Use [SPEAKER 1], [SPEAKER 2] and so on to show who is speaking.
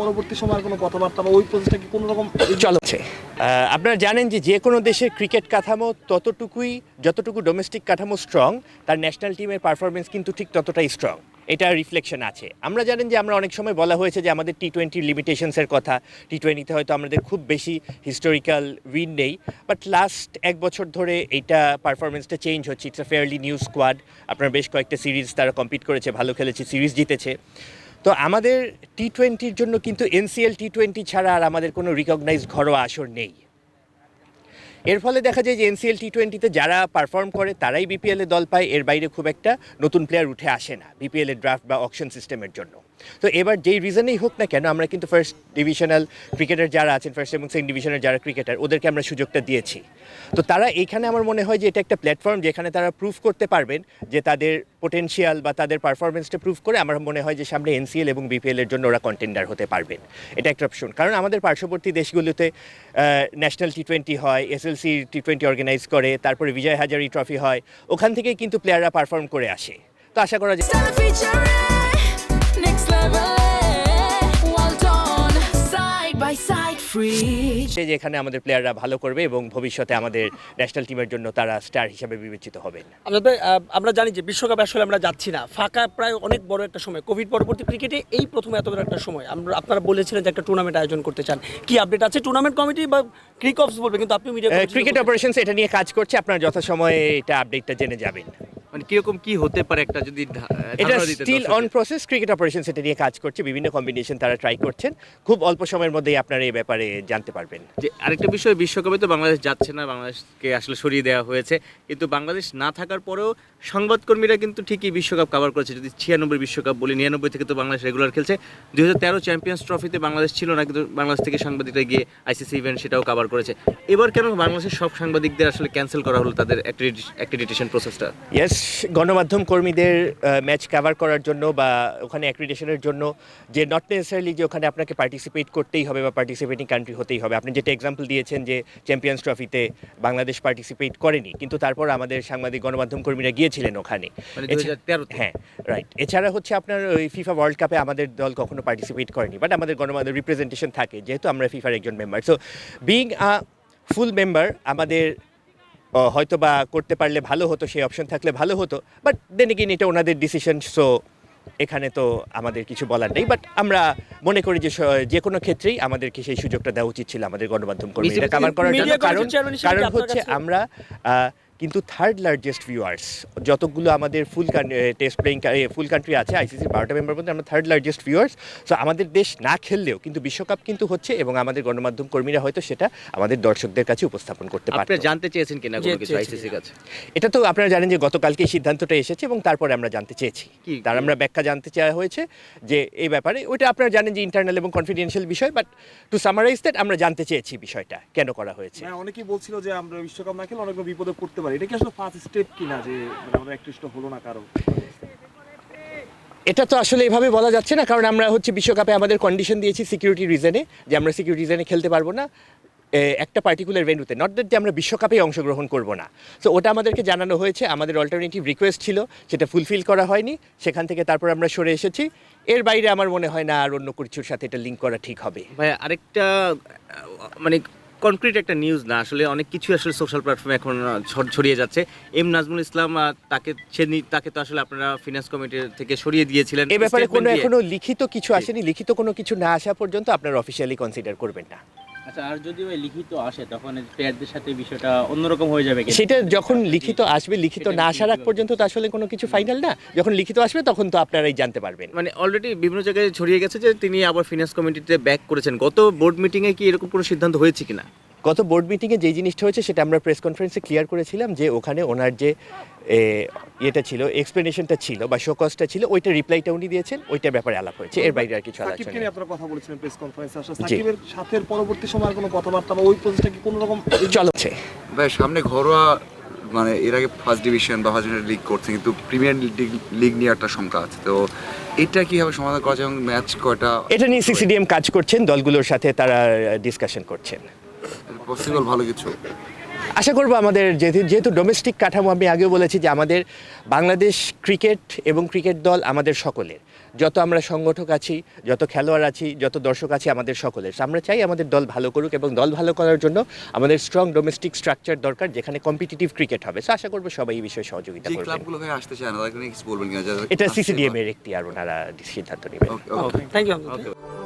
[SPEAKER 1] পরবর্তী সময়ের কোনো কথাবার্তা বা ওই প্রসেসটা কি কোনো রকম
[SPEAKER 2] চলছে। আপনারা জানেন যে যে কোনো দেশের ক্রিকেট কাঠামো ততটুকুই, যতটুকু ডোমেস্টিক কাঠামো স্ট্রং তার ন্যাশনাল টিমের পারফরমেন্স কিন্তু ঠিক ততটাই স্ট্রং এটা রিফ্লেকশন আছে। আমরা জানেন যে আমরা অনেক সময় বলা হয়েছে যে আমাদের টি টোয়েন্টির লিমিটেশনসের কথা। টি টোয়েন্টিতে হয়তো আমাদের খুব বেশি হিস্টোরিক্যাল উইন নেই। বাট লাস্ট এক বছর ধরে এইটা পারফরমেন্সটা চেঞ্জ হচ্ছে। It's a fairly new squad আপনার বেশ কয়েকটা সিরিজ তারা কম্পিট করেছে, ভালো খেলেছে সিরিজ জিতেছে। তো আমাদের টি টোয়েন্টির জন্য কিন্তু এনসিএল টি টোয়েন্টি ছাড়া আর আমাদের কোনো রিকগনাইজ ঘরোয়া আসর নেই। এর ফলে দেখা যায় যে এনসিএল টি টোয়েন্টিতে যারা পারফর্ম করে, তারাই বিপিএলে দল পায়। এর বাইরে খুব একটা নতুন প্লেয়ার উঠে আসে না বিপিএলের ড্রাফট বা অকশন সিস্টেমের জন্য। তো এবার যেই রিজনেই হোক না কেন, আমরা কিন্তু ফার্স্ট ডিভিশনাল ক্রিকেটার যারা আছেন ফার্স্ট এবং সেকেন্ড ডিভিশনের যারা ক্রিকেটার ওদেরকে আমরা সুযোগটা দিয়েছি। তো তারা এখানে আমার মনে হয় যে এটা একটা প্ল্যাটফর্ম যেখানে তারা প্রুভ করতে পারবেন যে তাদের পোটেনশিয়াল বা তাদের পারফরমেন্সটা প্রুভ করে আমার মনে হয় যে সামনে এনসিএল এবং বিপিএলের জন্য ওরা কন্টেন্ডার হতে পারবেন। এটা একটা অপশন কারণ আমাদের পার্শ্ববর্তী দেশগুলোতে ন্যাশনাল টি টোয়েন্টি হয় এসএলসি টি টোয়েন্টি অর্গানাইজ করে, তারপরে বিজয় হাজারি ট্রফি হয়, ওখান থেকেই কিন্তু প্লেয়াররা পারফর্ম করে আসে। তো আশা করা যায়
[SPEAKER 3] Stella featuring next level. Well done, side by side, free.
[SPEAKER 2] যে এখানে আমাদের প্লেয়াররা ভালো করবে এবং ভবিষ্যতে আমাদের ন্যাশনাল টিমের জন্য তারা স্টার হিসেবে বিবেচিত হবেন।
[SPEAKER 4] আমাদের আমরা জানি যে বিশ্বকাপে আসলে আমরা যাচ্ছি না। ফাঁকা প্রায় অনেক বড় একটা সময়। কোভিড পরবর্তী ক্রিকেটে এই প্রথম এত বড় একটা সময়। আমরা আপনারা বলেছিলেন যে একটা টুর্নামেন্ট আয়োজন করতে চান। কি আপডেট আছে? টুর্নামেন্ট কমিটি বা ক্রিক অফস বলবে কিন্তু আপনি মিডিয়া
[SPEAKER 2] ক্রিকেট অপারেশনস এটা নিয়ে কাজ করছে। আপনারা যথাসময়ে এটা আপডেটটা জেনে যাবেন।
[SPEAKER 5] মানে কীরকম কি হতে পারে একটা যদি
[SPEAKER 2] এটা still on process cricket operations এটা নিয়ে কাজ করছে বিভিন্ন কম্বিনেশন তারা ট্রাই করছেন। খুব অল্প সময়ের মধ্যেই আপনারা এই ব্যাপারে জানতে পারবেন।
[SPEAKER 5] যে আরেকটা বিষয় বিশ্বকাপে তো বাংলাদেশ যাচ্ছে না বাংলাদেশকে আসলে সরিয়ে দেওয়া হয়েছে। কিন্তু বাংলাদেশ না থাকার পরেও সংবাদকর্মীরা কিন্তু ঠিকই বিশ্বকাপ কভার করেছে। যদি ছিয়ানব্বই বিশ্বকাপ বলি নিরানব্বই থেকে তো বাংলাদেশ রেগুলার খেলছে। দুই হাজার তেরো চ্যাম্পিয়ন্স ট্রফিতে বাংলাদেশ ছিল না কিন্তু বাংলাদেশ থেকে সাংবাদিকরা গিয়ে আইসিসি ইভেন্ট সেটাও কভার করেছে। এবার কেন বাংলাদেশের সব সাংবাদিকদের আসলে ক্যান্সেল করা হলো তাদের অ্যাক্রেডিটেশন প্রসেসটা
[SPEAKER 2] ইয়েস গণমাধ্যম কর্মীদের ম্যাচ কভার করার জন্য বা ওখানে অ্যাক্রিডেশনের জন্য যে নট নেসেসারিলি যে ওখানে আপনাকে পার্টিসিপেট করতেই হবে বা পার্টিসিপেটিং কান্ট্রি হতেই হবে। আপনি যেটা এক্সাম্পল দিয়েছেন যে চ্যাম্পিয়ন্স ট্রফিতে বাংলাদেশ পার্টিসিপেট করেনি কিন্তু তারপর আমাদের সাংবাদিক গণমাধ্যম কর্মীরা গিয়েছিলেন ওখানে।
[SPEAKER 5] মানে
[SPEAKER 2] এছা-
[SPEAKER 5] 2013 তে?
[SPEAKER 2] হ্যাঁ রাইট এছাড়া হচ্ছে আপনার ওই ফিফা ওয়ার্ল্ড কাপে আমাদের দল কখনো পার্টিসিপেট করেনি বাট আমাদের গণমাধ্যম রিপ্রেজেন্টেশন থাকে যেহেতু আমরা ফিফার একজন member so being a full member আমাদের হয়তো বা করতে পারলে ভালো হতো সেই অপশন থাকলে ভালো হতো বাট দেন এগেন এটা ওনাদের ডিসিশন সো এখানে তো আমাদের কিছু বলার নেই বাট আমরা মনে করি যে যে কোনো ক্ষেত্রেই আমাদেরকে সেই সুযোগটা দেওয়া উচিত ছিল আমাদের গণমাধ্যম কর্মী। কামার করার জন্য কারণ কারণ হচ্ছে আমরা কিন্তু থার্ড লার্জেস্ট ভিউয়ার্স যতগুলো আমাদের full test playing full country আছে আইসিসির বারোটা মেম্বার মধ্যে আমরা থার্ড লার্জেস্ট ভিউয়ার্স সো আমাদের দেশ না খেললেও কিন্তু বিশ্বকাপ কিন্তু হচ্ছে এবং আমাদের গণমাধ্যম কর্মীরা হয়তো সেটা আমাদের দর্শকদের কাছে উপস্থাপন করতে
[SPEAKER 5] আপনারা জানতে চেয়েছেন কিনা কোনো কিছু আইসিসির কাছে?
[SPEAKER 2] এটা তো আপনারা জানেন যে গতকালকে এই সিদ্ধান্তটা এসেছে এবং তারপরে আমরা জানতে চেয়েছি।
[SPEAKER 5] কি?
[SPEAKER 2] তার আমরা ব্যাখ্যা জানতে চাওয়া হয়েছে যে এই ব্যাপারে ওইটা আপনারা জানেন যে ইন্টারনাল এবং কনফিডেন্সিয়াল বিষয় বাট টু সামারাইজ দ্যাট আমরা জানতে চেয়েছি বিষয়টা কেন করা হয়েছে।
[SPEAKER 1] মানে অনেকেই বলছিল যে আমরা বিশ্বকাপ না খেলে অনেক বিপদে পড়তে পারি। এটা কি আসলে ফার্স্ট স্টেপ কিনা যে মানে আমাদের একটু হলো না কারও?
[SPEAKER 2] এটা তো আসলে এভাবে বলা যাচ্ছে না কারণ আমরা হচ্ছে বিশ্বকাপে আমাদের কন্ডিশন দিয়েছি সিকিউরিটি রিজনে যে আমরা সিকিউরিটি রিজনে খেলতে পারব না একটা পার্টিকুলার ভেন্যুতে নট দ্যাট যে আমরা বিশ্বকাপে অংশগ্রহণ করব না। তো ওটা আমাদেরকে জানানো হয়েছে আমাদের অল্টারনেটিভ রিকোয়েস্ট ছিল সেটা ফুলফিল করা হয়নি সেখান থেকে তারপর আমরা সরে এসেছি। এর বাইরে আমার মনে হয় না আর অন্য কিছুর সাথে এটা লিঙ্ক করা ঠিক হবে।
[SPEAKER 5] ভাই আরেকটা মানে কনক্রিট একটা নিউজ না আসলে অনেক কিছু আসলে সোশ্যাল প্ল্যাটফর্মে এখন ছড়িয়ে যাচ্ছে। এম নাজমুল ইসলাম তাকে সে তাকে তো আসলে আপনারা ফিনান্স কমিটির থেকে সরিয়ে দিয়েছিলেন।
[SPEAKER 2] এ ব্যাপারে কোনো এখনও লিখিত কিছু আসেনি লিখিত কোনো কিছু না আসা পর্যন্ত আপনারা অফিসিয়ালি কনসিডার করবেন না।
[SPEAKER 6] আচ্ছা আর যদি ওই লিখিত আসে তখন প্লেয়ারদের সাথে বিষয়টা অন্যরকম হয়ে যাবে কি?
[SPEAKER 2] সেটা যখন লিখিত আসবে লিখিত না আসার আগ পর্যন্ত তো আসলে কোনো কিছু ফাইনাল না। যখন লিখিত আসবে তখন তো আপনারাই জানতে পারবেন।
[SPEAKER 5] মানে অলরেডি বিভিন্ন জায়গায় ছড়িয়ে গেছে যে তিনি আবার ফিনান্স কমিটিতে ব্যাক করেছেন। গত বোর্ড মিটিংয়ে কি এরকম কোনো সিদ্ধান্ত হয়েছে কিনা?
[SPEAKER 2] গত বোর্ড মিটিংয়ে যে জিনিসটা হয়েছে সেটা আমরা প্রেস কনফারেন্সে ক্লিয়ার করেছিলাম যে ওখানে ওনার যে ইয়েটা ছিল এক্সপ্লেনেশনটা ছিল বা শোকসটা ছিল ওইটা রিপ্লাইটা উনি দিয়েছেন ওইটার ব্যাপারে আলাপ হয়েছে। এর বাইরে আর কিছু আলাপ
[SPEAKER 1] সাকিবকে আপনারা কথা বলেছিলেন প্রেস কনফারেন্সে। সাকিবের সাথের পরবর্তী সময়ের কোনো কথাবার্তা বা ওই প্রসেসটা কি কোনো রকম
[SPEAKER 2] চলছে।
[SPEAKER 7] ভাই সামনে ঘরোয়া মানে এর আগে ফার্স্ট ডিভিশন বা ফার্স্ট লিগ করছে কিন্তু প্রিমিয়ার লিগ নিয়ে একটা শঙ্কা আছে। তো এটা কীভাবে সমাধান করা যায় এবং ম্যাচ কয়টা?
[SPEAKER 2] এটা নিয়ে সিসিডিএম কাজ করছেন দলগুলোর সাথে তারা ডিসকাশন করছেন।
[SPEAKER 7] পসিবল ভালো কিছু।
[SPEAKER 2] আশা করব আমাদের যেহেতু যেহেতু ডোমেস্টিক কাঠামো আমি আগেও বলেছি যে আমাদের বাংলাদেশ ক্রিকেট এবং ক্রিকেট দল আমাদের সকলের। যত আমরা সংগঠক আছি যত খেলোয়াড় আছি যত দর্শক আছি আমাদের সকলের। আমরা চাই আমাদের দল ভালো করুক এবং দল ভালো করার জন্য আমাদের স্ট্রং ডোমেস্টিক স্ট্রাকচার দরকার যেখানে কম্পিটিটিভ ক্রিকেট হবে। সো আশা করব সবাই এই বিষয়ে সহযোগিতা
[SPEAKER 7] যে
[SPEAKER 2] করবেন।
[SPEAKER 7] ক্লাবগুলো ভাই আসতে চায় না কিছু বলবেন
[SPEAKER 2] এটা সিসিডিএম এর একটি আর ওনারা সিদ্ধান্ত নেবেন.
[SPEAKER 4] Thank you
[SPEAKER 5] okay